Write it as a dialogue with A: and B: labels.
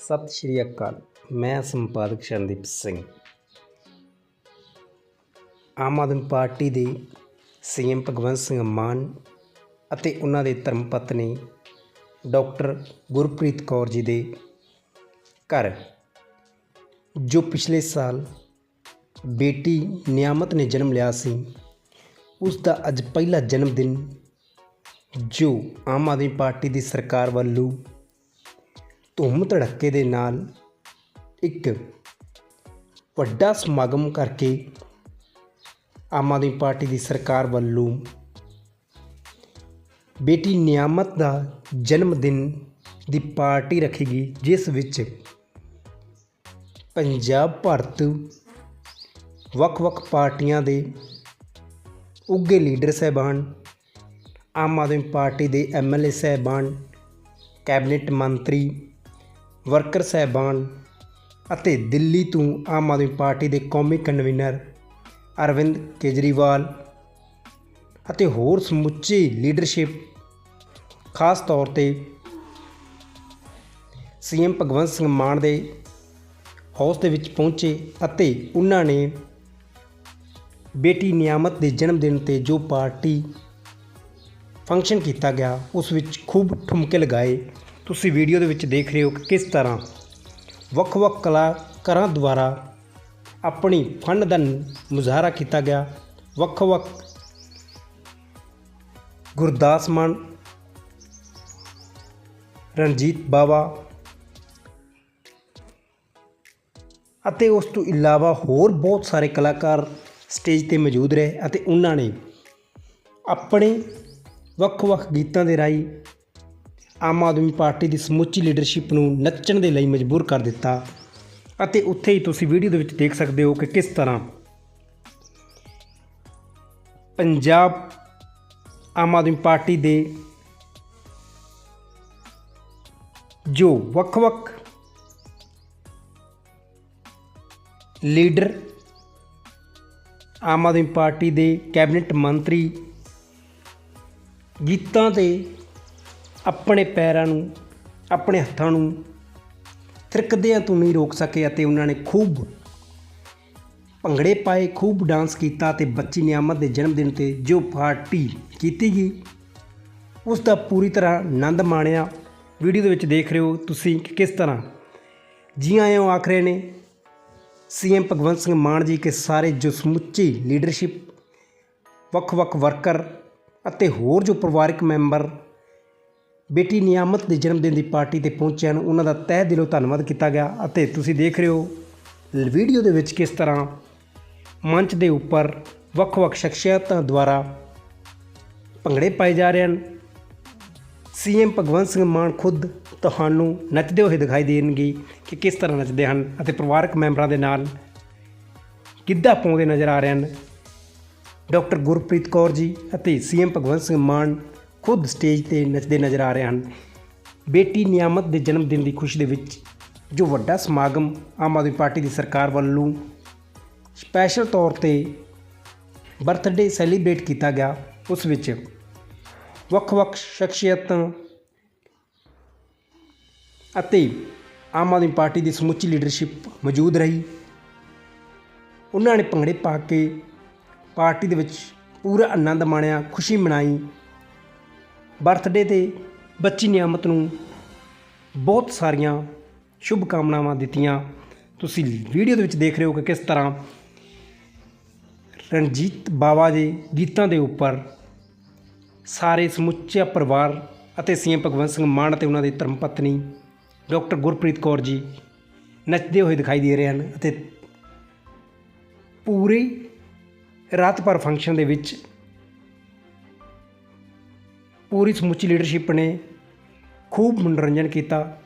A: ਸਤਿ ਸ਼੍ਰੀ ਅਕਾਲ, ਮੈਂ ਸੰਪਾਦਕ ਸ਼ਰਨਦੀਪ ਸਿੰਘ। ਆਮ ਆਦਮੀ ਪਾਰਟੀ ਦੇ ਸੀਐਮ ਭਗਵੰਤ ਸਿੰਘ ਮਾਨ ਅਤੇ ਉਹਨਾਂ ਦੇ ਧਰਮ ਪਤਨੀ ਡਾਕਟਰ ਗੁਰਪ੍ਰੀਤ ਕੌਰ ਜੀ ਦੇ ਘਰ, ਜੋ ਪਿਛਲੇ ਸਾਲ ਬੇਟੀ ਨਿਆਮਤ ਨੇ ਜਨਮ ਲਿਆ ਸੀ, ਉਸ ਦਾ ਅੱਜ ਪਹਿਲਾ ਜਨਮ ਦਿਨ ਜੋ ਆਮ ਆਦਮੀ ਪਾਰਟੀ ਦੀ ਸਰਕਾਰ ਵੱਲੋਂ ਧੂਮ ਧੜੱਕੇ ਦੇ ਨਾਲ ਇੱਕ ਵੱਡਾ ਸਮਾਗਮ ਕਰਕੇ ਆਮ ਆਦਮੀ ਪਾਰਟੀ ਦੀ ਸਰਕਾਰ ਵੱਲੋਂ ਬੇਟੀ ਨਿਆਮਤ ਦਾ ਜਨਮ ਦਿਨ ਦੀ ਪਾਰਟੀ ਰੱਖੀ ਗਈ, ਜਿਸ ਵਿੱਚ ਪੰਜਾਬ ਭਾਰਤ ਵੱਖ-ਵੱਖ ਪਾਰਟੀਆਂ ਦੇ ਉੱਘੇ ਲੀਡਰ ਸਹਿਬਾਨ, ਆਮ ਆਦਮੀ ਪਾਰਟੀ ਦੇ ਐਮਐਲਏ ਸਹਿਬਾਨ, ਕੈਬਨਿਟ ਮੰਤਰੀ ਵਰਕਰ ਸਹਿਬਾਨ ਅਤੇ ਦਿੱਲੀ ਤੋਂ ਆਮ ਆਦਮੀ ਪਾਰਟੀ ਦੇ ਕੌਮੀ ਕਨਵੀਨਰ ਅਰਵਿੰਦ ਕੇਜਰੀਵਾਲ ਅਤੇ ਹੋਰ ਸਮੁੱਚੀ ਲੀਡਰਸ਼ਿਪ, ਖਾਸ ਤੌਰ ਤੇ ਸੀਐਮ ਭਗਵੰਤ ਸਿੰਘ ਮਾਨ ਦੇ ਹਾਊਸ ਦੇ ਵਿੱਚ ਪਹੁੰਚੇ ਅਤੇ ਉਹਨਾਂ ਨੇ ਬੇਟੀ ਨਿਆਮਤ ਦੇ ਜਨਮ ਦਿਨ ਤੇ ਜੋ ਪਾਰਟੀ ਫੰਕਸ਼ਨ ਕੀਤਾ ਗਿਆ, ਉਸ ਵਿੱਚ ਖੂਬ ਠੁਮਕੇ ਲਗਾਏ। ਤੁਸੀਂ ਵੀਡੀਓ ਦੇ ਵਿੱਚ ਦੇਖ ਰਹੇ ਹੋ ਕਿ ਕਿਸ ਤਰ੍ਹਾਂ ਵੱਖ-ਵੱਖ ਕਲਾਕਾਰਾਂ ਦੁਆਰਾ ਆਪਣੀ ਫੰਡ ਦਾ ਮੁਜ਼ਾਹਰਾ ਕੀਤਾ ਗਿਆ। ਵੱਖ-ਵੱਖ ਗੁਰਦਾਸ ਮਾਨ, ਰਣਜੀਤ ਬਾਵਾ ਅਤੇ ਉਸ ਤੋਂ ਇਲਾਵਾ ਹੋਰ ਬਹੁਤ ਸਾਰੇ ਕਲਾਕਾਰ ਸਟੇਜ ਤੇ ਮੌਜੂਦ ਰਹੇ ਅਤੇ ਉਹਨਾਂ ਨੇ ਆਪਣੇ ਵੱਖ-ਵੱਖ ਗੀਤਾਂ ਦੇ ਰਾਹੀਂ ਆਮ ਆਦਮੀ ਪਾਰਟੀ ਦੀ ਸਮੁੱਚੀ ਲੀਡਰਸ਼ਿਪ ਨੂੰ ਨੱਚਣ ਦੇ ਲਈ ਮਜਬੂਰ ਕਰ ਦਿੱਤਾ। ਅਤੇ ਉੱਥੇ ਹੀ ਤੁਸੀਂ ਵੀਡੀਓ ਦੇ ਵਿੱਚ ਦੇਖ ਸਕਦੇ ਹੋ ਕਿ ਕਿਸ ਤਰ੍ਹਾਂ ਪੰਜਾਬ ਆਮ ਆਦਮੀ ਪਾਰਟੀ ਦੇ ਜੋ ਵੱਖ-ਵੱਖ ਲੀਡਰ ਆਮ ਆਦਮੀ ਪਾਰਟੀ ਦੇ ਕੈਬਨਿਟ ਮੰਤਰੀ ਗੀਤਾਂ ਤੇ ਆਪਣੇ ਪੈਰਾਂ ਨੂੰ, ਆਪਣੇ ਹੱਥਾਂ ਨੂੰ ਥਿਰਕਦਿਆਂ ਤੋਂ ਨਹੀਂ ਰੋਕ ਸਕੇ ਅਤੇ ਉਹਨਾਂ ਨੇ ਖੂਬ ਭੰਗੜੇ ਪਾਏ, ਖੂਬ ਡਾਂਸ ਕੀਤਾ ਤੇ ਬੱਚੀ ਨਿਆਮਤ ਦੇ ਜਨਮ ਦਿਨ ਤੇ ਜੋ ਪਾਰਟੀ ਕੀਤੀ ਗਈ, ਉਸ ਦਾ ਪੂਰੀ ਤਰ੍ਹਾਂ ਆਨੰਦ ਮਾਣਿਆ। ਵੀਡੀਓ ਦੇ ਵਿੱਚ ਦੇਖ ਰਹੇ ਹੋ ਤੁਸੀਂ ਕਿ ਕਿਸ ਤਰ੍ਹਾਂ ਜੀ ਆਏ ਹੋ ਆਖ ਰਹੇ ਨੇ ਸੀਐਮ ਭਗਵੰਤ ਸਿੰਘ ਮਾਨ ਜੀ ਕੇ ਸਾਰੇ ਜੋ ਸਮੁੱਚੀ ਲੀਡਰਸ਼ਿਪ ਵੱਖ-ਵੱਖ ਵਰਕਰ ਅਤੇ ਹੋਰ ਜੋ ਪਰਿਵਾਰਕ ਮੈਂਬਰ ਬੇਟੀ ਨਿਆਮਤ ਦੇ ਜਨਮ ਦਿਨ ਦੀ ਪਾਰਟੀ ਤੇ ਪਹੁੰਚੇ ਹਨ ਉਹਨਾਂ ਦਾ ਤਹਿ ਦਿਲੋਂ ਧੰਨਵਾਦ ਕੀਤਾ ਗਿਆ ਅਤੇ ਤੁਸੀਂ ਦੇਖ ਰਹੇ ਹੋ ਵੀਡੀਓ ਦੇ ਵਿੱਚ ਕਿਸ ਤਰ੍ਹਾਂ ਮੰਚ ਦੇ ਉੱਪਰ ਵੱਖ-ਵੱਖ ਸ਼ਖਸੀਅਤਾਂ ਦੁਆਰਾ ਭੰਗੜੇ ਪਾਏ ਜਾ ਰਹੇ ਹਨ। ਸੀਐਮ ਭਗਵੰਤ ਸਿੰਘ ਮਾਨ ਖੁਦ ਤੁਹਾਨੂੰ ਨੱਚਦੇ ਹੋਏ ਦਿਖਾਈ ਦੇਣਗੇ ਕਿ ਕਿਸ ਤਰ੍ਹਾਂ ਨੱਚਦੇ ਹਨ ਅਤੇ ਪਰਿਵਾਰਕ ਮੈਂਬਰਾਂ ਦੇ ਨਾਲ ਗਿੱਧਾ ਪਾਉਂਦੇ ਨਜ਼ਰ ਆ ਰਹੇ ਹਨ। ਡਾਕਟਰ ਗੁਰਪ੍ਰੀਤ ਕੌਰ ਜੀ ਅਤੇ ਸੀਐਮ ਭਗਵੰਤ ਸਿੰਘ ਮਾਨ ਖੁਦ ਸਟੇਜ ਤੇ ਨੱਚਦੇ ਨਜ਼ਰ ਆ ਰਹੇ ਹਨ। ਬੇਟੀ ਨਿਆਮਤ ਦੇ ਜਨਮ ਦਿਨ ਦੀ ਖੁਸ਼ੀ ਦੇ ਵਿੱਚ ਜੋ ਵੱਡਾ ਸਮਾਗਮ ਆਮ ਆਦਮੀ ਪਾਰਟੀ ਦੀ ਸਰਕਾਰ ਵੱਲੋਂ ਸਪੈਸ਼ਲ ਤੌਰ ਤੇ ਬਰਥਡੇ ਸੈਲੀਬ੍ਰੇਟ ਕੀਤਾ ਗਿਆ, ਉਸ ਵਿੱਚ ਵੱਖ-ਵੱਖ ਸ਼ਖਸੀਅਤਾਂ ਅਤੇ ਆਮ ਆਦਮੀ ਪਾਰਟੀ ਦੀ ਸਮੁੱਚੀ ਲੀਡਰਸ਼ਿਪ ਮੌਜੂਦ ਰਹੀ। ਉਹਨਾਂ ਨੇ ਭੰਗੜੇ ਪਾ ਕੇ ਪਾਰਟੀ ਦੇ ਵਿੱਚ ਪੂਰਾ ਆਨੰਦ ਮਾਣਿਆ, ਖੁਸ਼ੀ ਮਨਾਈ ਬਰਥਡੇ ਤੇ ਬੱਚੀ ਨਿਆਮਤ ਨੂੰ ਬਹੁਤ ਸਾਰੀਆਂ ਸ਼ੁਭ ਕਾਮਨਾਵਾਂ ਦਿੱਤੀਆਂ। ਤੁਸੀਂ ਵੀਡੀਓ ਦੇ ਵਿੱਚ ਦੇਖ ਰਹੇ ਹੋ ਕਿ ਕਿਸ ਤਰ੍ਹਾਂ ਰਣਜੀਤ ਬਾਵਾ ਦੇ ਗੀਤਾਂ ਦੇ ਉੱਪਰ ਸਾਰੇ ਸਮੁੱਚਾ ਪਰਿਵਾਰ ਅਤੇ ਸੀਐਮ ਭਗਵੰਤ ਸਿੰਘ ਮਾਨ ਅਤੇ ਉਹਨਾਂ ਦੀ ਧਰਮ ਪਤਨੀ ਡਾਕਟਰ ਗੁਰਪ੍ਰੀਤ ਕੌਰ ਜੀ ਨੱਚਦੇ ਹੋਏ ਦਿਖਾਈ ਦੇ ਰਹੇ ਹਨ ਅਤੇ ਪੂਰੀ ਰਾਤ ਭਰ ਫੰਕਸ਼ਨ ਦੇ ਵਿੱਚ ਪੂਰੀ ਸਮੁੱਚੀ ਲੀਡਰਸ਼ਿਪ ਨੇ ਖੂਬ ਮਨੋਰੰਜਨ ਕੀਤਾ।